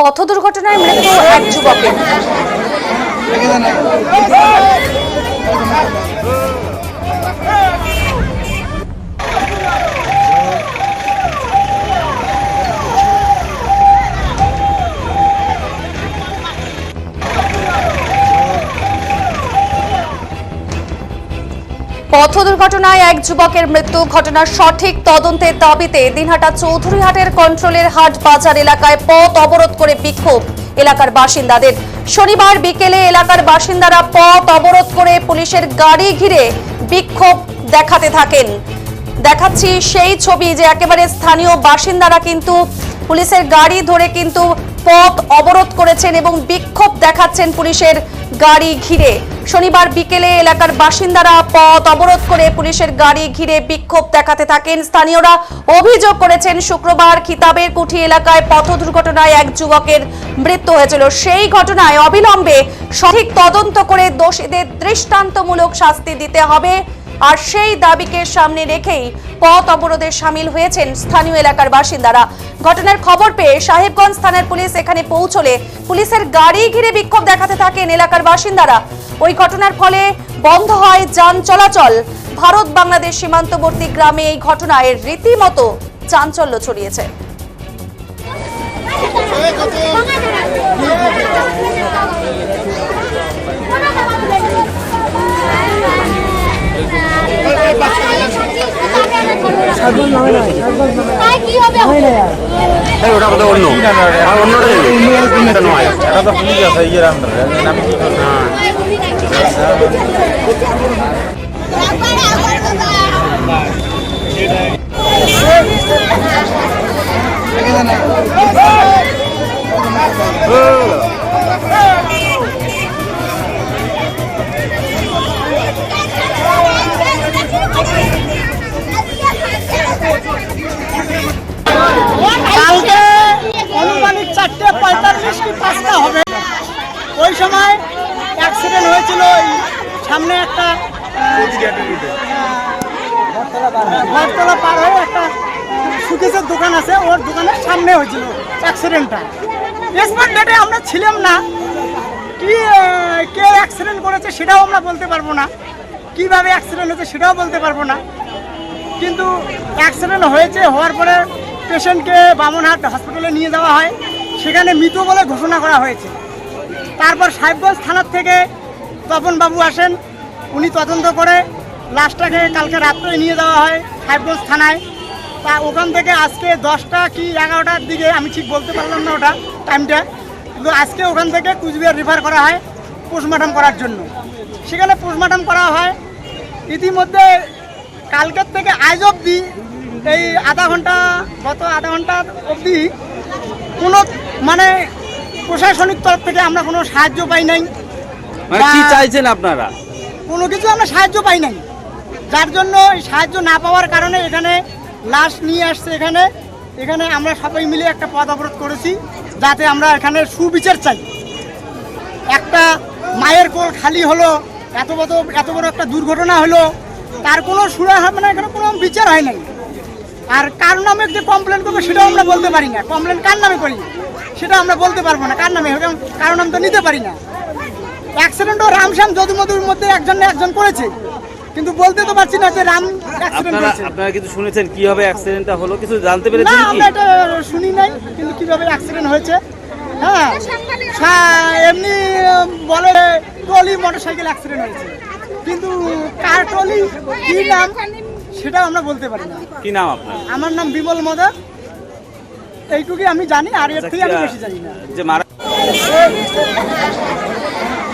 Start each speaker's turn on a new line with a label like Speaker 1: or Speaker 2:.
Speaker 1: পথ দুর্ঘটনায় মৃত্যু এক যুবকের। পথ দুর্ঘটনায় এক যুবকের মৃত্যু। ঘটনার সঠিক তদন্তের দাবিতে দিনহাটা চৌধুরীহাটের কন্ট্রোলের হাট বাজার এলাকায় পথ অবরোধ করে বিক্ষোভ এলাকার বাসিন্দাদের। শনিবার বিকেলে এলাকার বাসিন্দারা পথ অবরোধ করে পুলিশের গাড়ি ঘিরে বিক্ষোভ দেখাতে থাকেন। দেখাচ্ছি সেই ছবি যে একেবারে স্থানীয় বাসিন্দারা কিন্তু পুলিশের গাড়ি ধরে কিন্তু পথ অবরোধ করেছেন এবং বিক্ষোভ দেখাচ্ছেন পুলিশের গাড়ি ঘিরে। শনিবার বিকেলে এলাকার বাসিন্দারা পথ অবরোধ করে পুলিশের গাড়ি ঘিরে বিক্ষোভ দেখাতে থাকেন। স্থানীয়রা অভিযোগ করেছেন, শুক্রবার খিতাবের কুঠি এলাকায় পথ দুর্ঘটনায় এক যুবকের মৃত্যু হয়েছিল। সেই ঘটনায় অবিলম্বে সঠিক তদন্ত করে দোষীদের দৃষ্টান্তমূলক শাস্তি দিতে হবে। আর সেই দাবিকে সামনে রেখেই পথ অবরোধে সামিল হয়েছেন স্থানীয় এলাকার বাসিন্দারা। ঘটনার খবর পেয়ে সাহেবগঞ্জ থানার পুলিশ এখানে পৌঁছলে পুলিশের গাড়ি ঘিরে বিক্ষোভ দেখাতে থাকেন এলাকার বাসিন্দারা। ওই ঘটনার ফলে বন্ধ হয় যান চলাচল। ভারত বাংলাদেশ সীমান্তবর্তী গ্রামে এই ঘটনায় রীতিমতো চাঞ্চল্য ছড়িয়েছে।
Speaker 2: কি হবে
Speaker 3: এই ওটা বোধহয় অন্য। আর অন্যটা নয়
Speaker 4: এটা তো পুলিশ আছে ইয়ের আন্ডারে আমি কি করব?
Speaker 3: হ্যাঁ।
Speaker 5: কালকে অনুমানিক চারটে পঁয়তাল্লিশ কি পাঁচটা হবে? ওই সময় অ্যাক্সিডেন্ট হয়েছিল সামনে একটা ঘরতলা পার হয়ে একটা সুকেশের দোকান আছে, ওর দোকানের সামনে হয়েছিল অ্যাক্সিডেন্টটা স্পট ডেটে আমরা ছিলাম না। কি কে অ্যাক্সিডেন্ট করেছে সেটাও আমরা বলতে পারব না। কীভাবে অ্যাক্সিডেন্ট হয়েছে সেটাও বলতে পারব না। কিন্তু অ্যাক্সিডেন্ট হয়েছে হওয়ার পরে পেশেন্টকে বামনহাট হসপিটালে নিয়ে যাওয়া হয়। সেখানে মৃত বলে ঘোষণা করা হয়েছে। তারপর সাহেবগঞ্জ থানার থেকে বাবু আসেন, উনি তদন্ত করে লাশটাকে কালকে রাত্রে নিয়ে যাওয়া হয় সাহেবগঞ্জ থানায়। তা ওখান থেকে আজকে দশটা কি এগারোটার দিকে, আমি ঠিক বলতে পারলাম না ওটা টাইমটা, কিন্তু আজকে ওখান থেকে কুচবিহার রেফার করা হয় পোস্টমর্টম করার জন্য। সেখানে পোস্টমর্টম করা হয়, ইতিমধ্যে কালকের থেকে আজ অবধি এই আধা ঘণ্টা, গত আধা ঘণ্টা অবধি কোনো মানে প্রশাসনিক তরফ থেকে আমরা কোনো সাহায্য পাই নাই।
Speaker 3: মানে কি চাইছেন আপনারা?
Speaker 5: কোনো কিছু আমরা সাহায্য পাই নাই। যার জন্য সাহায্য না পাওয়ার কারণে এখানে লাশ নিয়ে আসছে এখানে। এখানে আমরা সবাই মিলে একটা পদ অবরোধ করেছি যাতে আমরা এখানে সুবিচার চাই। একটা মায়ের কোল খালি হলো এত বড় এত বড় একটা দুর্ঘটনা হলো তার কোনো সুরা মানে এখানে কোনো বিচার হয় নাই। আর কার নামে যে কমপ্লেন করব সেটাও আমরা বলতে পারি না। কমপ্লেন কার নামে করি? সেটা আমরা বলতে পারব না। কার নামে কারণ নাম তো নিতে পারি না। অ্যাক্সিডেন্টও রামশ্যাম যদুমধুর মধ্যে একজন না একজন করেছে। কিন্তু বলতে তো পারছি না যে রাম অ্যাক্সিডেন্ট
Speaker 3: আপনারা
Speaker 5: করেছে।
Speaker 3: আপনারা কিছু শুনেছেন কীভাবে অ্যাক্সিডেন্টটা হলো কিছু জানতে
Speaker 5: না
Speaker 3: পেরেছেন কি?
Speaker 5: আমরা এটা শুনি নাই কিন্তু কীভাবে অ্যাক্সিডেন্ট হয়েছে? হ্যাঁ সা- এমনি বলে ট্রলি মোটরসাইকেল অ্যাক্সিডেন্ট হয়েছে। কিন্তু কার ট্রলি কি নাম সেটাও আমরা বলতে পারি না।
Speaker 3: কি নাম আপনার?
Speaker 5: আমার নাম বিমল মদক এইটুকুই আমি জানি আর এর থেকে আমি বেশি জানি না।
Speaker 3: যে মারা